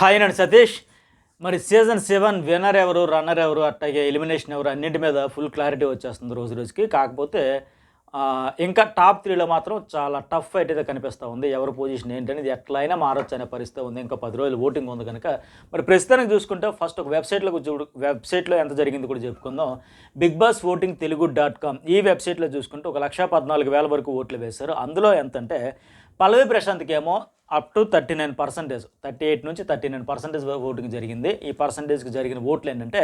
Hi నేను సతీష్. మరి season seven winner ఎవరు రన్నర్ ఎవరు అట్లాగే ఎలిమినేషన్ ఎవరు అన్నింటి మీద ఫుల్ క్లారిటీ వచ్చేస్తుంది రోజు రోజుకి. కాకపోతే ఇంకా టాప్ త్రీలో మాత్రం చాలా టఫ్ ఫైట్ అయితే కనిపిస్తూ ఉంది. ఎవరి పొజిషన్ ఏంటనేది ఎట్లయినా మారొచ్చు అనే పరిస్థితి ఉంది. ఇంకా పది రోజులు ఓటింగ్ ఉంది కనుక. మరి ప్రస్తుతానికి చూసుకుంటే ఫస్ట్ ఒక వెబ్సైట్లో చూడు వెబ్సైట్లో ఎంత జరిగింది కూడా చెప్పుకుందాం. Bigg Boss voting Telugu dot com ఈ వెబ్సైట్లో చూసుకుంటే ఒక లక్ష పద్నాలుగు వేల వరకు ఓట్లు వేశారు. అందులో ఎంతంటే పల్లవి ప్రశాంత్కి ఏమో up to thirty nine percentage thirty eight నుంచి థర్టీ నైన్ పర్సెంటేజ్ ఓటింగ్ జరిగింది. ఈ పర్సంటేజ్కి జరిగిన ఓట్లు ఏంటంటే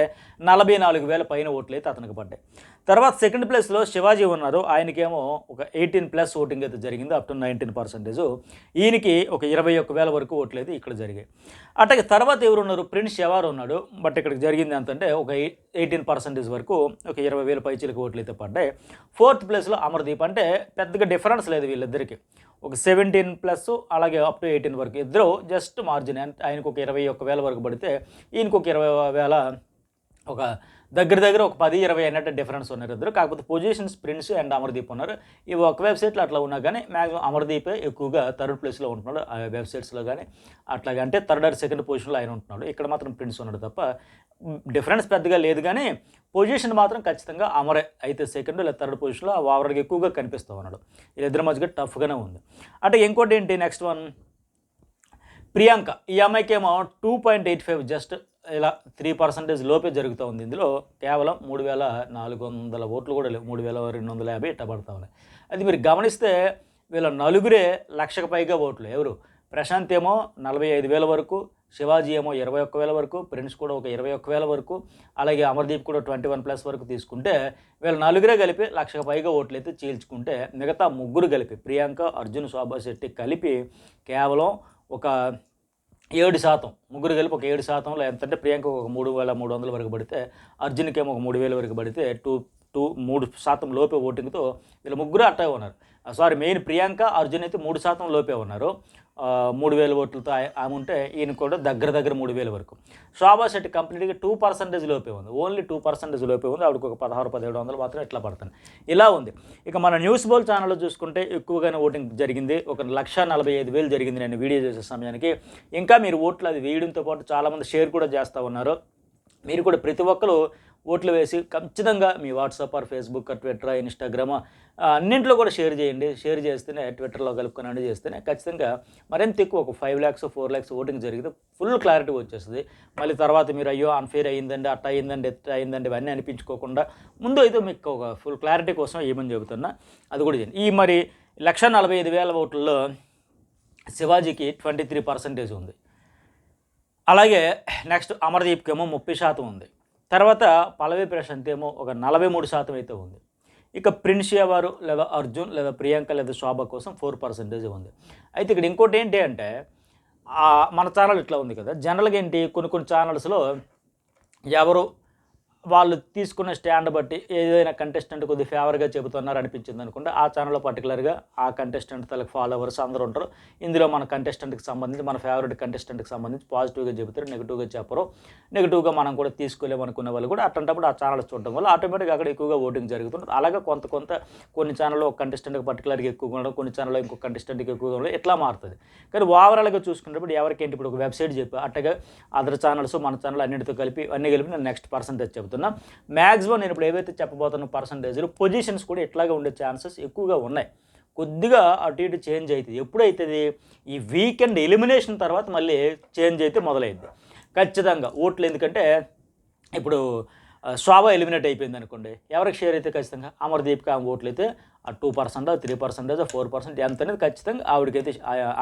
నలభై నాలుగు వేల పైన ఓట్లు అయితే అతనికి పడ్డాయి. తర్వాత సెకండ్ ప్లేస్లో శివాజీ ఉన్నారు. ఆయనకేమో ఒక ఎయిటీన్ ప్లస్ ఓటింగ్ అయితే జరిగింది అప్ టు నైన్టీన్ పర్సెంటేజ్ ఈయనకి ఒక ఇరవై ఒక్క వేల వరకు ఓట్లు అయితే ఇక్కడ జరిగాయి. అట్లాగే తర్వాత ఎవరు ఉన్నారు ప్రిన్స్ శవార్ ఉన్నాడు. బట్ ఇక్కడికి జరిగింది ఎంతంటే ఒక ఎయిటీన్ పర్సెంటేజ్ వరకు ఒక ఇరవై వేల పైచీలకు ఓట్లు అయితే పడ్డాయి ఫోర్త్ ప్లేస్లో అమర్దీప్. అంటే పెద్దగా డిఫరెన్స్ లేదు వీళ్ళిద్దరికి. ఒక సెవెంటీన్ ప్లస్ అలాగే అప్ టు ఎయిటీన్ వరకు. ఇద్దరు జస్ట్ మార్జిన్ ఆయనకు ఒక ఇరవై ఒక్క వేల వరకు పడితే ఈయనకు ఒక ఇరవై వేల ఒక దగ్గర దగ్గర ఒక పది ఇరవై అన్నట్టు డిఫరెన్స్ ఉన్నారు ఇద్దరు. కాకపోతే పొజిషన్స్ ప్రిన్స్ అండ్ అమర్దీప్ ఉన్నారు. ఈ ఒక వెబ్సైట్లో అట్లా ఉన్నా కానీ మ్యాక్సిమం అమర్దీపే ఎక్కువగా థర్డ్ ప్లేస్లో ఉంటున్నాడు. ఆ వెబ్సైట్స్లో కానీ అట్లాగే అంటే థర్డ్ ఆర్ సెకండ్ పొజిషన్లో ఆయన ఉంటున్నాడు. ఇక్కడ మాత్రం ప్రిన్స్ ఉన్నాడు తప్ప డిఫరెన్స్ పెద్దగా లేదు కానీ పొజిషన్ మాత్రం ఖచ్చితంగా అమరే అయితే సెకండ్ లేదా థర్డ్ పొజిషన్లో ఓవరాల్గా ఎక్కువగా కనిపిస్తూ ఉన్నాడు. వీళ్ళిద్దరి మధ్యగా టఫ్గానే ఉంది. అంటే ఇంకోటి ఏంటి నెక్స్ట్ వన్ ప్రియాంక. ఈ అమ్మాయికి ఏమో two point eight five just ఇలా త్రీ పర్సెంటేజ్ లోపే జరుగుతూ ఉంది. ఇందులో కేవలం మూడు వేల నాలుగు వందల ఓట్లు కూడా లేవు. మూడు వేల రెండు వందల యాభై ఇట్టబడతా ఉన్నాయి. అది మీరు గమనిస్తే వీళ్ళ నలుగురే లక్షకు పైగా ఓట్లు. ఎవరు? ప్రశాంత్ ఏమో నలభై ఐదు వేల వరకు శివాజీ ఏమో ఇరవై ఒక్క వేల వరకు ప్రిన్స్ కూడా ఒక ఇరవై ఒక్క వేల వరకు అలాగే అమర్దీప్ కూడా ట్వంటీ వన్ ప్లస్ వరకు తీసుకుంటే వీళ్ళ నలుగురే కలిపి లక్షకు పైగా ఓట్లు అయితే చీల్చుకుంటే మిగతా ముగ్గురు కలిపి ప్రియాంక అర్జున్ శోభా శెట్టి కలిపి కేవలం ఒక ఏడు శాతం ముగ్గురు కలిపి ఒక ఏడు శాతంలో ఎంత అంటే ప్రియాంక ఒక మూడు వేల మూడు వందల వరకు పడితే అర్జున్కి ఏమో ఒక మూడు వేల వరకు పడితే టూ టూ మూడు శాతం లోపే ఓటింగ్తో వీళ్ళు ముగ్గురు అట్టే ఉన్నారు. సారీ మెయిన్ ప్రియాంక అర్జున్ అయితే మూడు శాతం లోపే ఉన్నారు. మూడు వేల ఓట్లతో ఆమె ఉంటే ఈయన కూడా దగ్గర దగ్గర మూడు వేల వరకు. శోభా శెట్టి కంప్లీట్గా టూ పర్సెంటేజ్ లోపే ఉంది. ఓన్లీ టూ పర్సెంటేజ్ లోపే ఉంది. ఆవిడకి ఒక పదహారు పదిహేడు వందలు మాత్రం ఇట్లా పడుతుంది ఇలా ఉంది. ఇక మన న్యూస్ బోల్ ఛానల్లో చూసుకుంటే ఎక్కువగానే ఓటింగ్ జరిగింది. ఒక లక్ష నలభై ఐదు వేలు జరిగింది నేను వీడియో చేసే సమయానికి. ఇంకా మీరు ఓట్లు అది వేయడంతో పాటు చాలామంది షేర్ కూడా చేస్తూ ఉన్నారు. మీరు కూడా ప్రతి ఒక్కరు ఓట్లు వేసి ఖచ్చితంగా మీ WhatsApp or Facebook Twitter Instagram అన్నింటిలో కూడా షేర్ చేయండి. షేర్ చేస్తేనే ట్విట్టర్లో కలుపుకొని చేస్తేనే ఖచ్చితంగా మరింత ఎక్కువ ఒక five lakhs four lakhs voting జరిగితే ఫుల్ క్లారిటీ వచ్చేస్తుంది. మళ్ళీ తర్వాత మీరు అయ్యో అన్ఫేర్ అయ్యిందండి అట్ట అయ్యిందండి ఎట్ట అయ్యిందండి ఇవన్నీ అనిపించుకోకుండా ముందు అయితే మీకు ఒక ఫుల్ క్లారిటీ కోసం ఏమని చెబుతున్నా అది కూడా చేయండి. ఈ మరి లక్ష నలభై ఐదు వేల ఓట్లలో శివాజీకి ట్వంటీ త్రీ పర్సెంటేజ్ ఉంది. అలాగే నెక్స్ట్ అమర్దీప్కి ఏమో ముప్పై శాతం ఉంది. తర్వాత పల్లవి ప్రశాంత్ ఏమో ఒక నలభై మూడు శాతం అయితే ఉంది. ఇక ప్రిన్షియా వారు లేదా అర్జున్ లేదా ప్రియాంక లేదా శోభ కోసం ఫోర్ పర్సెంటేజ్ ఉంది. అయితే ఇక్కడ ఇంకోటి ఏంటి అంటే మన ఛానల్ ఇట్లా ఉంది కదా. జనరల్గా ఏంటి? కొన్ని కొన్ని ఛానల్స్లో ఎవరు వాళ్ళు తీసుకున్న స్టాండ్ బట్టి ఏదైనా కంటెస్టెంట్ కొద్దిగా ఫేవర్గా చెబుతున్నారు అనిపించింది అనుకుంటే ఆ ఛానల్లో పర్టికులర్గా ఆ కంటెస్టెంట్ తలకు ఫాలోవర్స్ అందరూ ఉంటారు. ఇందులో మన కంటెస్టెంట్కి సంబంధించి మన ఫేవరెట్ కంటెస్టెంట్కి సంబంధించి పాజిటివ్గా చెబుతారు నెగిటివ్గా చెప్పరు. నెగిటివ్గా మనం కూడా తీసుకోలేము అనుకునే వాళ్ళు కూడా అట్లాంటప్పుడు ఆ ఛానల్ చూడడం వల్ల ఆటోమేటిక్గా అక్కడ ఎక్కువగా ఓటింగ్ జరుగుతుంది. అలాగే కొంత కొంత కొన్ని ఛానల్లో ఒక కంటెస్టెంట్కి పర్టికులర్గా ఎక్కువగా ఉండడం కొన్ని ఛానల్లో ఇంకో కంటెస్టెంట్కి ఎక్కువగా ఉండడం ఇట్లా మారుతుంది. కానీ ఓవరాల్గా చూసుకున్నప్పుడు ఎవరికేంటి ఇప్పుడు ఒక వెబ్సైట్ చెప్పి అట్టగా అదర్ ఛానల్స్ మన ఛానల్ అన్నింటితో కలిపి అన్ని కలిపి నేను నెక్స్ట్ పర్సంటేజ్ చెబుతున్నా మ్యాక్సిమం నేను ఇప్పుడు ఏవైతే చెప్పబోతున్న పర్సంటేజ్లు పొజిషన్స్ కూడా ఇట్లాగే ఉండే ఛాన్సెస్ ఎక్కువగా ఉన్నాయి. కొద్దిగా అటు ఇటు చేంజ్ అవుతుంది ఎప్పుడైతుంది? ఈ వీకెండ్ ఎలిమినేషన్ తర్వాత మళ్ళీ చేంజ్ అయితే మొదలైంది ఖచ్చితంగా ఓట్లు ఎందుకంటే ఇప్పుడు శోభ ఎలిమినేట్ అయిపోయింది అనుకోండి. ఎవరికి షేర్ అయితే ఖచ్చితంగా? అమర్దీప్కి ఆమె ఓట్లు అయితే ఆ two percent three percentage four percent ఎంత అనేది ఖచ్చితంగా ఆవిడకైతే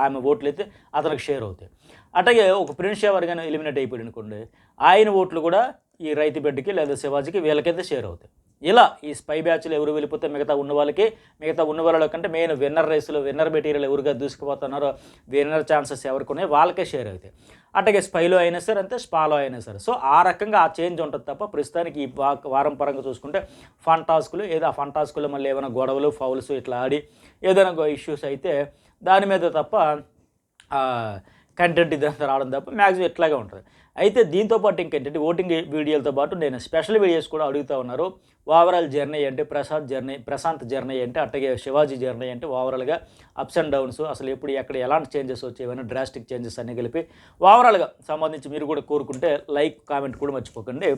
ఆమె ఓట్లు అయితే అతనికి షేర్ అవుతాయి. అట్లాగే ఒక ప్రిన్స్ షేవర్ కానీ ఎలిమినేట్ అయిపోయాడు అనుకోండి ఆయన ఓట్లు కూడా ఈ రైతు బిడ్డకి లేదా శివాజీకి వీళ్ళకైతే షేర్ అవుతాయి. ఇలా ఈ స్పై బ్యాచ్లు ఎవరు వెళ్ళిపోతే మిగతా ఉన్న వాళ్ళకి మిగతా ఉన్న వాళ్ళ కంటే మెయిన్ విన్నర్ రేసులో విన్నర్ మెటీరియల్ ఎవరుగా దూసుకుపోతున్నారో విన్నర్ ఛాన్సెస్ ఎవరికి ఉన్నాయో వాళ్ళకే షేర్ అవుతాయి. అట్లాగే స్పైలో అయినా సరే అంతే స్పాలో అయినా సరే. సో ఆ రకంగా ఆ చేంజ్ ఉంటుంది తప్ప ప్రస్తుతానికి ఈ వారం పరంగా చూసుకుంటే ఫన్ టాస్కులు ఏదో ఆ ఫన్ టాస్కులు మళ్ళీ ఏమైనా గొడవలు ఫౌల్స్ ఇట్లా ఆడి ఏదైనా ఇష్యూస్ అయితే దాని మీద తప్ప కంటెంట్ ఇదంతా రావడం తప్ప మ్యాక్సిమం ఇట్లాగే ఉంటుంది. అయితే దీంతో పాటు ఇంకేంటంటే ఓటింగ్ వీడియోలతో పాటు నేను స్పెషల్ వీడియోస్ కూడా అడుగుతూ ఉన్నారు. ఓవరాల్ జర్నీ అంటే ప్రసాద్ జర్నీ ప్రశాంత్ జర్నీ అంటే అట్టగే శివాజీ జర్నీ అంటే ఓవరాల్గా అప్స్ అండ్ డౌన్స్ అసలు ఎప్పుడు ఎక్కడ ఎలాంటి చేంజెస్ వచ్చేవన్నీ డ్రాస్టిక్ చేంజెస్ అన్నీ కలిపి ఓవరాల్గా సంబంధించి మీరు కూడా కోరుకుంటే లైక్ కామెంట్ కూడా మర్చిపోకండి.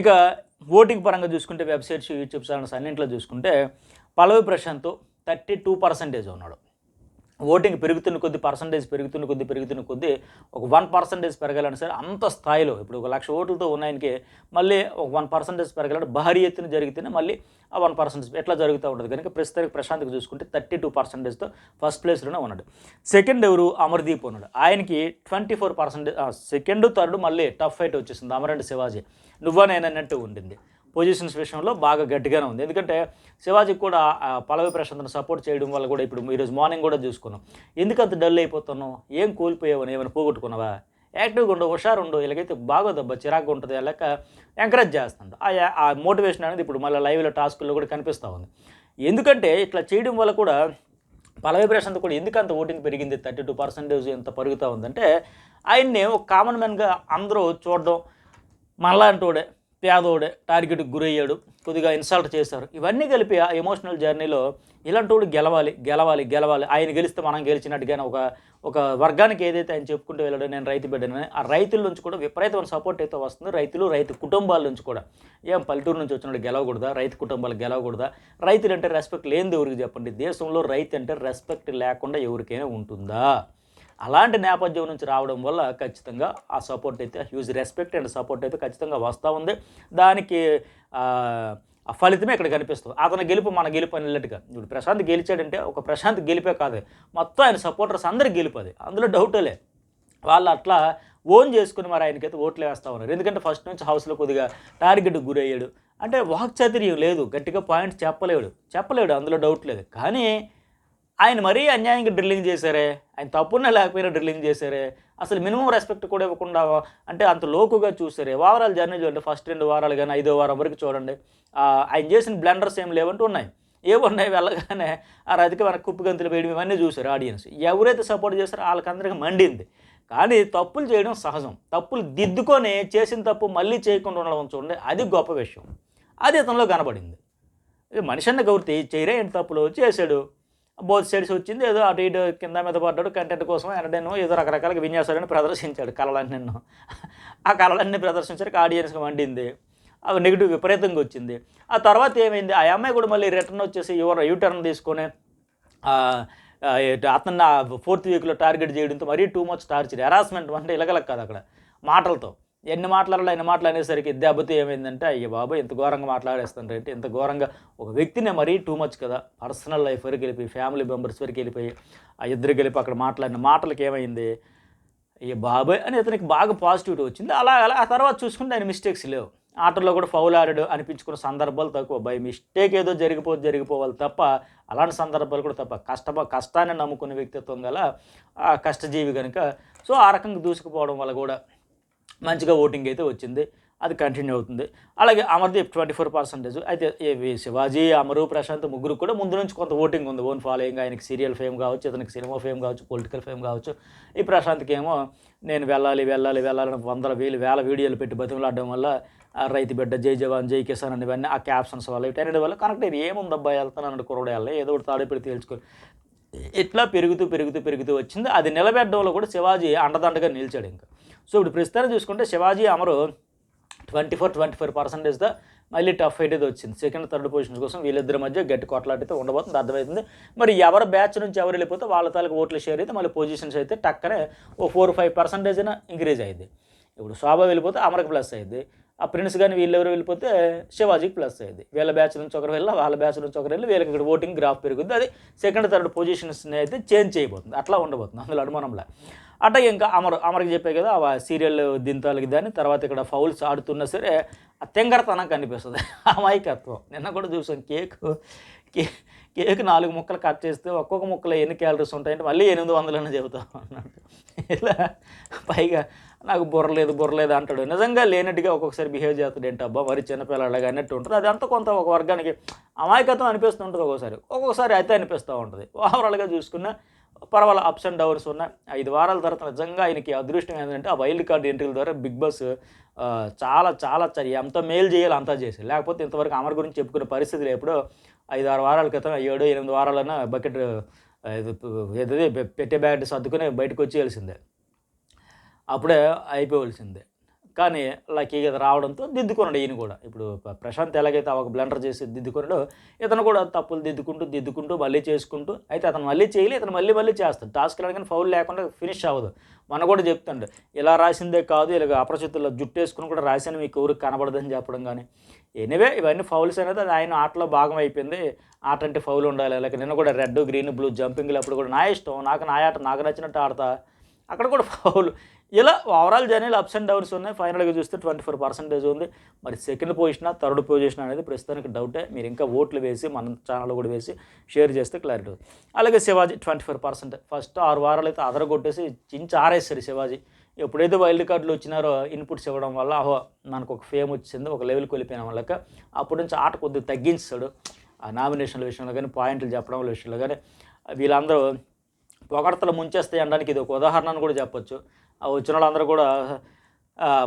ఇక ఓటింగ్ పరంగా చూసుకుంటే వెబ్సైట్స్ యూట్యూబ్ ఛానల్స్ అన్నింటిలో చూసుకుంటే Pallavi Prashanth thirty two percentage ఉన్నాడు. ఓటింగ్ పెరుగుతున్న కొద్ది పర్సంటేజ్ పెరుగుతున్న కొద్ది పెరుగుతున్న కొద్ది ఒక వన్ పర్సంటేజ్ పెరగాలని సరే అంత స్థాయిలో ఇప్పుడు ఒక లక్ష ఓట్లతో ఉన్నాయనికి మళ్ళీ ఒక వన్ పర్సంటేజ్ పెరగాలంటే భారీ ఎత్తున జరిగితేనే మళ్ళీ ఆ వన్ పర్సంటేజ్ ఎట్లా జరుగుతూ ఉంటుంది? కనుక ప్రస్తుతానికి ప్రశాంత్కి చూసుకుంటే థర్టీ టూ పర్సెంటేజ్తో ఫస్ట్ ప్లేస్లోనే ఉన్నాడు. సెకండ్ ఎవరు? అమర్దీప్ ఉన్నాడు. ఆయనకి twenty four percentage second third మళ్ళీ టఫ్ ఫైట్ వచ్చేసింది. అమరెంట్ శివాజీ. నువ్వా నేనన్నట్టు ఉండింది. పొజిషన్స్ విషయంలో బాగా గట్టిగానే ఉంది. ఎందుకంటే శివాజీ కూడా ఆ పల్లవి సపోర్ట్ చేయడం వల్ల కూడా ఇప్పుడు ఈరోజు మార్నింగ్ కూడా చూసుకున్నాం. ఎందుకు అంత డల్ అయిపోతున్నావు? ఏం కోల్పోయావని ఏమైనా పోగొట్టుకున్నావా? యాక్టివ్గా ఉండు హుషారు ఉండు ఇలాగైతే బాగోదబ్బా చిరాకు ఉంటుంది లేక ఎంకరేజ్ చేస్తుంది. ఆ ఆ మోటివేషన్ అనేది ఇప్పుడు మళ్ళీ లైవ్లో టాస్కుల్లో కూడా కనిపిస్తూ ఉంది. ఎందుకంటే ఇట్లా చేయడం వల్ల కూడా పల్లవి ప్రశాంత్ కూడా ఎందుకు అంత ఓటింగ్ పెరిగింది? థర్టీ టూ పర్సెంటేజ్ ఎంత పెరుగుతూ ఉందంటే ఆయన్ని ఒక కామన్ మ్యాన్గా అందరూ చూడడం మనలాంటోడే పేదోడే టార్గెట్కి గురయ్యాడు కొద్దిగా ఇన్సల్ట్ చేశారు. ఇవన్నీ కలిపి ఆ ఎమోషనల్ జర్నీలో ఇలాంటి గెలవాలి గెలవాలి గెలవాలి. ఆయన గెలిస్తే మనం గెలిచినట్టుగానే ఒక ఒక వర్గానికి ఏదైతే ఆయన చెప్పుకుంటూ వెళ్ళాడో నేను రైతు బిడ్డనని ఆ రైతుల నుంచి కూడా విపరీతమైన సపోర్ట్ అయితే వస్తుంది. రైతులు రైతు కుటుంబాల నుంచి కూడా. ఏం పల్లెటూరు నుంచి వచ్చినప్పుడు గెలవకూడదా? రైతు కుటుంబాలు గెలవకూడదా? రైతులు అంటే రెస్పెక్ట్ లేనిది ఎవరికి చెప్పండి? దేశంలో రైతు అంటే రెస్పెక్ట్ లేకుండా ఎవరికైనా ఉంటుందా? అలాంటి నేపథ్యం నుంచి రావడం వల్ల ఖచ్చితంగా ఆ సపోర్ట్ అయితే హ్యూజ్ రెస్పెక్ట్ అండ్ సపోర్ట్ అయితే ఖచ్చితంగా వస్తూ ఉంది. దానికి ఆ, ఫలితమే ఇక్కడ కనిపిస్తుంది. అతని గెలుపు మన గెలుపు అన్నట్టుగా. ఇప్పుడు ప్రశాంత్ గెలిచాడంటే ఒక ప్రశాంత్ గెలిపే కాదు. మొత్తం ఆయన సపోర్టర్స్ అందరికి గెలుపు అది. అందులో డౌటలే వాళ్ళు అట్లా ఓన్ చేసుకుని మరి ఆయనకైతే ఓట్లు వేస్తూ ఉన్నారు. ఎందుకంటే ఫస్ట్ నుంచి హౌస్లో కొద్దిగా టార్గెట్ గురయ్యాడు. అంటే వాక్చాతుర్యం లేదు. గట్టిగా పాయింట్ చెప్పలేడు. చెప్పలేడు. అందులో డౌట్ లేదు. కానీ ఆయన మరీ అన్యాయంగా డ్రిల్లింగ్ చేశారే ఆయన తప్పున్నా లేకపోయినా డ్రిల్లింగ్ చేశారే అసలు మినిమం రెస్పెక్ట్ కూడా ఇవ్వకుండా అంటే అంత లోకుగా చూసారే వారాలు జర్నీ చూడండి ఫస్ట్ రెండు వారాలు కానీ ఐదో వారం వరకు చూడండి. ఆయన చేసిన బ్లెండర్స్ ఏం లేవంటూ ఉన్నాయి. ఏమున్నాయి వెళ్ళగానే ఆ రతికి మన కుప్పు గంతులు వేయడం ఇవన్నీ చూశారు ఆడియన్స్. ఎవరైతే సపోర్ట్ చేస్తారో వాళ్ళకందరికీ మండింది. కానీ తప్పులు చేయడం సహజం. తప్పులు దిద్దుకొని చేసిన తప్పు మళ్ళీ చేయకుండా ఉండడం చూడండి అది గొప్ప విషయం. అది ఇతనిలో కనబడింది. మనిషి అన్న గౌరతి చేయరే ఏంటి తప్పులు? చేశాడు. బోత్ సైడ్స్ వచ్చింది. ఏదో అటు ఇటు కింద మీద పడ్డాడు కంటెంట్ కోసం ఎంటర్టైన్ ఏదో రకరకాల విన్యాసాలను ప్రదర్శించాడు కళలన్నీ ఆ కళలన్నీ ప్రదర్శించడానికి ఆడియన్స్కి వండింది. అవి నెగిటివ్ విపరీతంగా వచ్చింది. ఆ తర్వాత ఏమైంది? ఆ అమ్మాయి కూడా మళ్ళీ రిటర్న్ వచ్చేసి యువర్ యూటర్న్ తీసుకొని అతను అతన్ని ఫోర్త్ వీక్లో టార్గెట్ చేయడంతో మరీ టూ మచ్ టార్చర్ హెరాస్మెంట్ అంటే ఇలగలక కాదు అక్కడ మాటలతో. ఎన్ని మాట్లాడాలి ఎన్ని మాటలు దెబ్బతో ఏమైందంటే అయ్య బాబు ఇంత ఘోరంగా మాట్లాడేస్తాను ఇంత ఘోరంగా ఒక వ్యక్తినే మరీ టూ మచ్ కదా. పర్సనల్ లైఫ్ వరకు వెళ్ళిపోయి ఫ్యామిలీ మెంబర్స్ వరకు వెళ్ళిపోయి ఆ ఇద్దరు వెళ్ళిపోయి అక్కడ మాట్లాడిన మాటలకి ఏమైంది? అయ్య బాబాయ్ అని అతనికి బాగా పాజిటివిటీ వచ్చింది. అలా అలా ఆ తర్వాత చూసుకుంటే ఆయన మిస్టేక్స్ లేవు. ఆటలో కూడా ఫౌల్ ఆడాడు అనిపించుకున్న సందర్భాలు తక్కువ. బై మిస్టేక్ ఏదో జరిగిపో జరిగిపోవాలి తప్ప అలాంటి సందర్భాలు కూడా తప్ప. కష్ట కష్టాన్ని నమ్ముకునే వ్యక్తిత్వం గల ఆ కష్టజీవి కనుక సో ఆ రకంగా దూసుకుపోవడం వల్ల కూడా మంచిగా ఓటింగ్ అయితే వచ్చింది. అది కంటిన్యూ అవుతుంది. అలాగే అమర్దీప్ ట్వంటీ ఫోర్ పర్సెంటేజ్. అయితే ఇవి శివాజీ అమరు ప్రశాంత్ ముగ్గురు కూడా ముందు నుంచి కొంత ఓటింగ్ ఉంది. ఓన్ ఫాలోయింగ్ ఆయనకి సీరియల్ ఫేమ్ కావచ్చు ఇతనికి సినిమా ఫేమ్ కావచ్చు పొలిటికల్ ఫేమ్ కావచ్చు. ఈ ప్రశాంత్కి ఏమో నేను వెళ్ళాలి వెళ్ళాలి వెళ్ళాలని వందల వేలు వేల వీడియోలు పెట్టి బతిమలాడడం వల్ల ఆ రైతు బిడ్డ జై జవాన్ జై కిసాన్ అని ఇవన్నీ ఆ క్యాప్షన్స్ వల్ల వీటన్నిటి వల్ల కనెక్ట్ అయ్యి ఏముందబ్బా వెళ్తానని కురవడం వెళ్ళాలి. ఏదో ఒకటి తాడేపెడి తేల్చుకో ఇట్లా పెరుగుతూ పెరుగుతూ పెరుగుతూ వచ్చింది. అది నిలబెట్టడంలో కూడా శివాజీ అండదండగా నిలిచాడు ఇంకా. సో ఇప్పుడు ప్రస్తుతాన్ని చూసుకుంటే Shivaji Amar twenty four twenty four పర్సెంటేజ్తో మళ్ళీ టఫ్ ఫైట్ అయితే వచ్చింది. సెకండ్ థర్డ్ పొజిషన్స్ కోసం వీళ్ళిద్దరి మధ్య గట్టి కొట్లాటైతే ఉండబోతుంది అర్థమవుతుంది. మరి ఎవరు బ్యాచ్ నుంచి ఎవరు వెళ్ళిపోతే వాళ్ళ తాలకు ఓట్ల షేర్ అయితే మళ్ళీ పొజిషన్స్ అయితే టక్కనే ఓ ఫోర్ ఫైవ్ పర్సెంటేజ్ అయినా ఇంక్రీజ్ అయ్యింది ఇప్పుడు శోభ వెళ్ళిపోతే అమరకు ప్లస్ అయ్యింది ఆ ప్రిన్స్ కానీ వీళ్ళెవరు వెళ్ళిపోతే శివాజీకి ప్లస్ అయ్యింది. వీళ్ళ బ్యాచ్ నుంచి ఒకరు వెళ్ళి వాళ్ళ బ్యాచ్ నుంచి ఒకరు వెళ్ళి వీళ్ళకి ఇక్కడ ఓటింగ్ గ్రాఫ్ పెరుగుద్ది. అది సెకండ్ థర్డ్ పొజిషన్స్ని అయితే చేంజ్ చేయబోతుంది. అట్లా ఉండబోతుంది అందులో అనుమానంలో. అట్లాగే ఇంకా అమర్ అమర్కి చెప్పే కదా ఆ సీరియల్ దింతాలకి దాని తర్వాత ఇక్కడ ఫౌల్స్ ఆడుతున్నా సరే ఆ తెంగరతనం కనిపిస్తుంది. అమాయకత్వం నిన్న కూడా చూసాం కేక్ కే కేక్ నాలుగు ముక్కలు కట్ చేస్తే ఒక్కొక్క ముక్కలో ఎన్ని క్యాలరీస్ ఉంటాయంటే మళ్ళీ ఎనిమిది వందలని చెబుతాం అన్నట్టు. ఇలా పైగా నాకు బుర్రలేదు బుర్రలేదు అంటాడు. నిజంగా లేనట్టుగా ఒక్కొక్కసారి బిహేవ్ చేస్తాడు. ఏంటి అబ్బా మరి చిన్నపిల్లలాగా అన్నట్టు ఉంటుంది. అదంతా కొంత ఒక వర్గానికి అమాయకత్వం అనిపిస్తుంటుంది ఒక్కొక్కసారి ఒక్కొక్కసారి అయితే అనిపిస్తూ ఉంటుంది. ఓవరాల్గా చూసుకున్న పర్వాలేదు అప్స్ అండ్ డౌన్స్ ఉన్నాయి ఐదు వారాల తర్వాత నిజంగా ఆయనకి అదృష్టం ఏంటంటే ఆ వైల్డ్ కార్డ్ ఎంట్రీల ద్వారా బిగ్ బాస్ చాలా చాలా చర్య. ఎంత మేలు చేయాలి అంతా చేసి. లేకపోతే ఇంతవరకు అమర్ గురించి చెప్పుకునే పరిస్థితులు ఎప్పుడో ఐదు ఆరు వారాల క్రితం ఏడు ఎనిమిది వారాలన్నా బకెట్ ఏది పెట్టే బ్యాగ్ సర్దుకుని బయటకు వచ్చేయాల్సిందే అప్పుడే అయిపోవలసిందే. కానీ లక్కీ ఇది రావడంతో దిద్దుకున్నాడు ఈయన కూడా. ఇప్పుడు ప్రశాంత్ ఎలాగైతే ఒక బ్లెండర్ చేసి దిద్దుకున్నాడో ఇతను కూడా తప్పులు దిద్దుకుంటూ దిద్దుకుంటూ మళ్ళీ చేసుకుంటూ అయితే అతను మళ్ళీ చేయలే ఇతను మళ్ళీ మళ్ళీ చేస్తాడు. టాస్క్ కానీ ఫౌల్ లేకుండా ఫినిష్ అవ్వదు. మన కూడా చెప్తాడు ఇలా రాసిందే కాదు ఇలాగ అప్రచితుల్లో జుట్టు వేసుకుని కూడా రాశాను మీకు ఎవరికి కనబడదని చెప్పడం కానీ. ఎనివే ఇవన్నీ ఫౌల్స్ అనేది అది ఆయన ఆటలో భాగం అయిపోయింది. ఆట అంటే ఫౌల్ ఉండాలి. అలాగే నిన్న కూడా రెడ్ గ్రీన్ బ్లూ జంపింగ్లు అప్పుడు కూడా నా ఇష్టం. నాకు నా ఆట నాకు నచ్చినట్టు ఆడతా. అక్కడ కూడా ఫౌల్. ఇలా ఓవరాల్ జర్నీలో అప్స్ అండ్ డౌన్స్ ఉన్నాయి. ఫైనల్గా చూస్తే ట్వంటీ ఫోర్ పర్సెంటేజ్ ఉంది. మరి సెకండ్ పొజిషన్ థర్డ్ పొజిషన్ అనేది ప్రస్తుతానికి డౌటే మీరు ఇంకా ఓట్లు వేసి మన ఛానల్ కూడా వేసి షేర్ చేస్తే క్లారిటీ అవుతుంది. అలాగే Shivaji twenty four percent first ఆరు వారాలు అయితే అదర కొట్టేసి చించి ఆరేస్తారు శివాజీ. ఎప్పుడైతే వైల్డ్ కార్డులు వచ్చినారో ఇన్పుట్స్ ఇవ్వడం వల్ల అహో మనకు ఒక ఫేమ్ వచ్చింది ఒక లెవెల్కి వెళ్ళిపోయిన వాళ్ళక అప్పటి నుంచి ఆట కొద్దిగా తగ్గించాడు. ఆ నామినేషన్ల విషయంలో కానీ పాయింట్లు చెప్పడం విషయంలో కానీ వీళ్ళందరూ పొగడతలు ముంచేస్తాయి అనడానికి ఇది ఒక ఉదాహరణ అని కూడా చెప్పొచ్చు. ఆ వచ్చిన వాళ్ళందరూ కూడా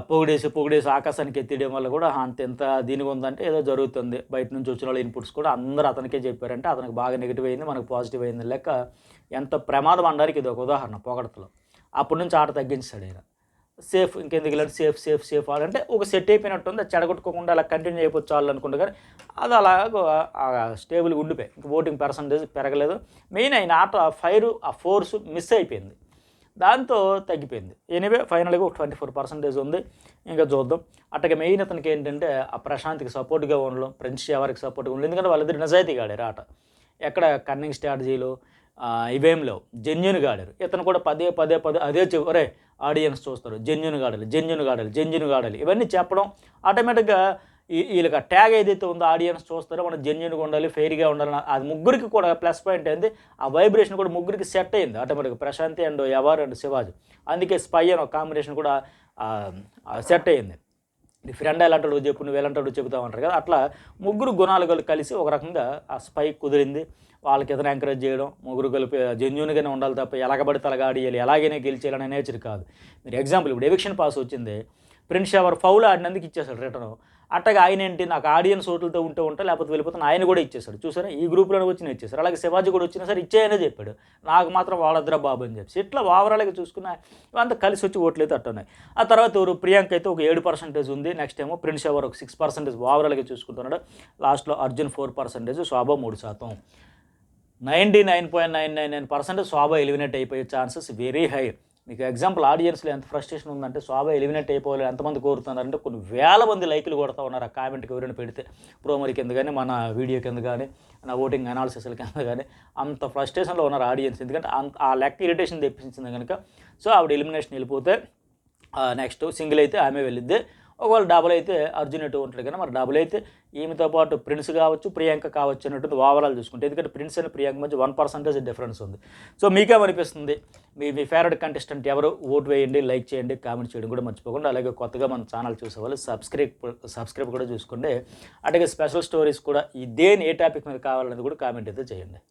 పొగిడేసి పొగిడేసి ఆకాశానికి ఎత్తియడం వల్ల కూడా అంత ఎంత దీనిగా ఉందంటే ఏదో జరుగుతుంది. బయట నుంచి వచ్చిన వాళ్ళ ఇన్పుట్స్ కూడా అందరూ అతనికే చెప్పారంటే అతనికి బాగా నెగిటివ్ అయింది మనకు పాజిటివ్ అయింది. లెక్క ఎంత ప్రమాదం అనడానికి ఇది ఒక ఉదాహరణ పొగడతలు. అప్పటి నుంచి ఆట తగ్గించాడు ఆయన సేఫ్ ఇంకెందుకు ఇలా సేఫ్ సేఫ్ సేఫ్ అంటే ఒక సెట్ అయిపోయినట్టు ఉంది అది చెడగొట్టుకోకుండా అలా కంటిన్యూ అయిపోవచ్చు వాళ్ళు అనుకుంటా కానీ అది అలా స్టేబుల్ ఉండిపోయి ఇంక ఓటింగ్ పర్సంటేజ్ పెరగలేదు. మెయిన్ అయిన ఆట ఆ ఫైర్ ఆ ఫోర్స్ మిస్ అయిపోయింది. దాంతో తగ్గిపోయింది. ఎనివే ఫైనల్గా ఒక ట్వంటీ ఫోర్ పర్సెంటేజ్ ఉంది. ఇంకా చూద్దాం. అట్టగా మెయిన్ అతనికి ఏంటంటే ఆ ప్రశాంత్కి సపోర్ట్గా ఉండడం ఫ్రెండ్స్ ఎవరికి సపోర్ట్గా ఉండడం. ఎందుకంటే వాళ్ళిద్దరు నిజాయితీగా ఆడారు ఆట. ఎక్కడ కన్నింగ్ స్ట్రాటజీలు ఇవేంలో జెన్యున్గా ఆడారు. ఇతను కూడా పదే పదే పదే అదే చివరే ఆడియన్స్ చూస్తారు. జెన్యున్గా ఆడాలి జెన్యున్గా ఆడాలి జెన్యున్గా ఆడాలి ఇవన్నీ చెప్పడం ఆటోమేటిక్గా ఈ వీళ్ళకి ట్యాగ్ ఏదైతే ఉందో ఆడియన్స్ చూస్తారో మనం జెన్యున్గా ఉండాలి ఫెయిర్గా ఉండాలి అది ముగ్గురికి కూడా ప్లస్ పాయింట్ అయింది. ఆ వైబ్రేషన్ కూడా ముగ్గురికి సెట్ అయింది ఆటోమేటిక్గా. ప్రశాంతి అండ్ ఎవర్ అండ్ శివాజీ. అందుకే స్పై అని ఒక కాంబినేషన్ కూడా సెట్ అయ్యింది నీ ఫ్రెండ్ ఎలాంటాడు చెప్పు నువ్వు ఎలాంటాడు చెబుతావు అంటారు కదా. అట్లా ముగ్గురు గుణాలు కలిసి కలిసి ఒక రకంగా ఆ స్పై కుదిరింది. వాళ్ళకి ఏదైనా ఎంకరేజ్ చేయడం ముగ్గురు కలిపి జెన్యున్గానే ఉండాలి తప్ప ఎలాగబడి అలాగా ఆడియాలి ఎలాగైనా గెలిచేయాలనే నేచర్ కాదు. మీరు ఎగ్జాంపుల్ ఇప్పుడు ఎవిక్షన్ పాస్ వచ్చింది. ప్రిన్స్ షవర్ ఫౌల్ ఆడినందుకు ఇచ్చేసాడు రిటర్న్ అట్టగా ఆయన ఏంటి? నాకు ఆడియన్స్ ఓట్లతో ఉంటే ఉంటా లేకపోతే వెళ్ళిపోతే ఆయన కూడా ఇచ్చేశాడు. చూసారా? ఈ గ్రూప్లో వచ్చిన ఇచ్చేశారు. అలాగే శివాజీ కూడా వచ్చినా సరే ఇచ్చేయనే చెప్పాడు. నాకు మాత్రం వాళ్ళద్దరా బాబు అని చెప్పి ఇట్లా ఓవరాల్గా చూసుకున్నా అంతా కలిసి వచ్చి ఓట్లు అయితే అట్టున్నాయి ఆ తర్వాత ఎవరు? ప్రియాంక అయితే ఒక ఏడు పర్సెంటేజ్ ఉంది. నెక్స్ట్ ఏమో ప్రిన్స్ ఎవరు ఒక సిక్స్ పర్సెంటేజ్ ఓవరాల్గా చూసుకుంటున్నాడు. లాస్ట్లో అర్జున్ ఫోర్ పర్సెంటేజ్ శోభ మూడు శాతం. Ninety nine point nine nine nine percent Shobha eliminate అయిపోయే ఛాన్సెస్ వెరీ హై మీకు ఎగ్జాంపుల్ ఆడియన్స్లో ఎంత ఫ్రస్ట్రేషన్ ఉందంటే శోభ ఎలిమినేట్ అయిపోవాలి ఎంతమంది కోరుతున్నారంటే కొన్ని వేల మంది లైకులు కొడతా ఉన్నారు ఆ కామెంట్కి ఎవరైనా పెడితే. ప్రోమోరి కింద కానీ మన వీడియో కింద కానీ నా ఓటింగ్ అనాలిసిస్ల కింద కానీ అంత ఫ్రస్ట్రేషన్లో ఉన్నారు ఆడియన్స్ ఎందుకంటే అంత ఆ లెక్క ఇరిటేషన్ తెప్పించింది కనుక సో ఆవిడ ఎలిమినేషన్ వెళ్ళిపోతే నెక్స్ట్ సింగిల్ అయితే ఆమె వెళ్ళిద్ది. ఒకవేళ డబుల్ అయితే అర్జున్ ఎటు ఉంటాడు కానీ మరి డబుల్ అయితే ఈమెతో పాటు ప్రిన్స్ కావచ్చు ప్రియాంక కావచ్చు అన్నట్టు ఓవరాల్ చూసుకుంటే. ఎందుకంటే ప్రిన్స్ అండ్ ప్రియాంక మధ్య వన్ పర్సంటేజ్ డిఫరెన్స్ ఉంది. సో మీకేమనిపిస్తుంది? మీ మీ ఫేవరెట్ కంటెస్టెంట్ ఎవరు? ఓట్ వేయండి లైక్ చేయండి కామెంట్ చేయడం కూడా మర్చిపోకుండా. అలాగే కొత్తగా మన ఛానల్ చూసేవాళ్ళు సబ్స్క్రైబ్ సబ్స్క్రైబ్ కూడా చూసుకోండి. అలాగే స్పెషల్ స్టోరీస్ కూడా ఈ దేని ఏ టాపిక్ మీద కావాలనేది కూడా కామెంట్ అయితే చేయండి.